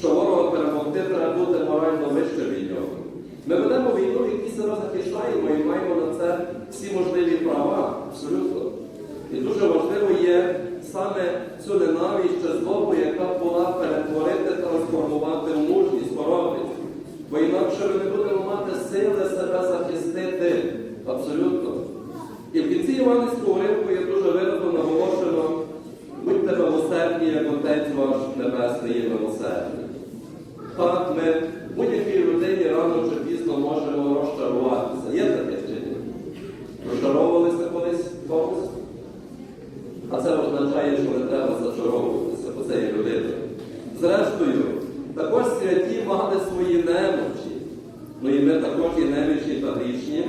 що ворога перемогти, треба бути морально вище від нього. Ми ведемо війну, в якій себе захищаємо і маємо на це всі можливі права, абсолютно. І дуже важливо є саме цю ненависть чи злобу, яка була перетворити, трансформувати в мужність, хоробрість. Бо інакше ми не будемо мати сили себе захистити. Абсолютно. І в кінці Іванівського уривку є дуже виразно наголошено, будьте милосердні, як Отець ваш Небесний є милосердний. Так, ми будь-якій людині рано чи пізно можемо розчаруватися. Є таке чи ні? Розчаровувалися колись комусь? А це означає, що не треба зачаровуватися, бо це є людина. Зрештою, також святі мали свої немочі. Ну і ми також є немічні та грішні.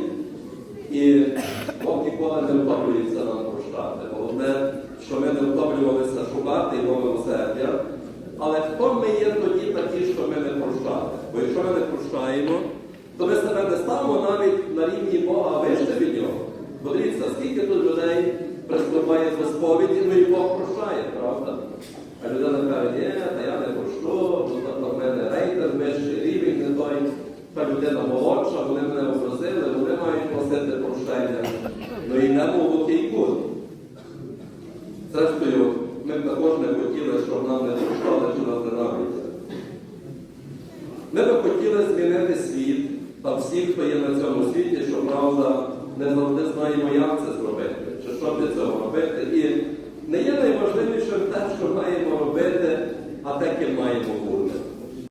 І Бог ніколи не втомлюється нам прощати. Головне, що ми не втомлювалися шукати його милосердя. Але хто ми є тоді такі, що ми не прощали? Бо якщо ми не прощаємо, то ми себе не ставимо навіть на рівні Бога, вище від нього. Бо дивіться, скільки тут людей приступає до сповіді, ну і Бог прощає, правда? А людина каже, ні, та я не прощу, бо в мене рейтинг вищий, рівень не той, та людина молодша, вони мене образили, вони мають просити прощення. Ну і не був глухий кут. Зрештою, ми також не хотіли, щоб нам не прощали чи. Ми би хотіли змінити світ та всіх, хто є на цьому світі, що правда не завжди знаємо, як це зробити, чи що для цього робити. І не є найважливішим те, що маємо робити,